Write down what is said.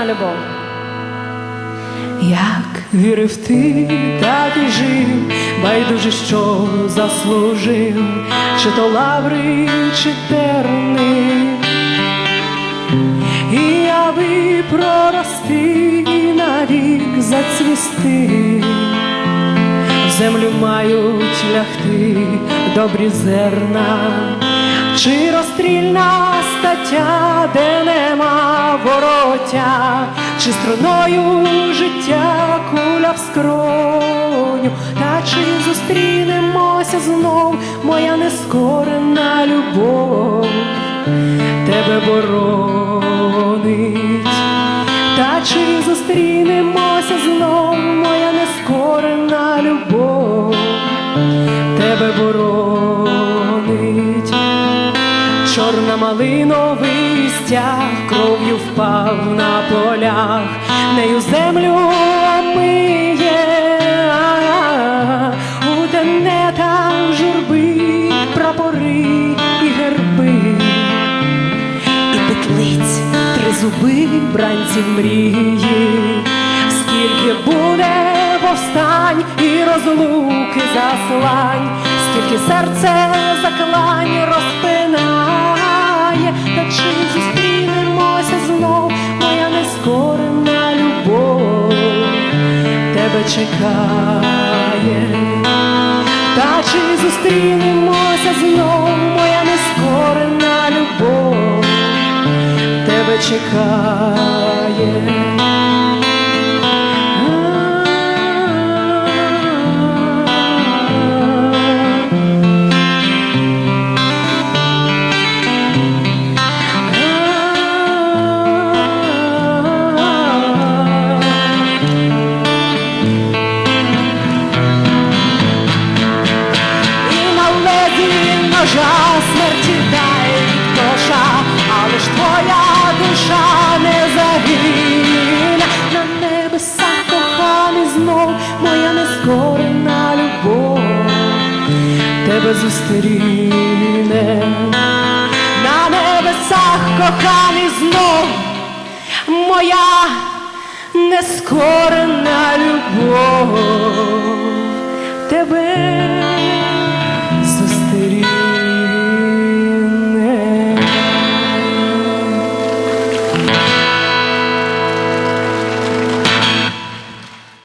нескорена любов. Як вірив ти, так і жив, байдуже, що заслужив, чи то лаври, чи терни, і аби прорости і навік зацвісти, в землю мають лягти добрі зерна, чи розстрільна стаття, де нема вороття, чи струною життя куля в скроню, та чи зустрінемося знов, моя нескорена любов, тебе боронить, та чи зустрінемося знов, моя нескорена любов, тебе боронить. Малиновий стяг кров'ю впав на полях, нею землю омиє, у тенетах журби, прапори і герби, і петлиць три зуби бранців мрії, скільки буде повстань і розлуки заслань, скільки серце заклань та чи зустрінемося знов, моя нескорена любов тебе чекає, та чи зустрінемося знов, моя нескорена любов тебе чекає. Тебе зустріне на небесах коханий знов, моя нескорена любов.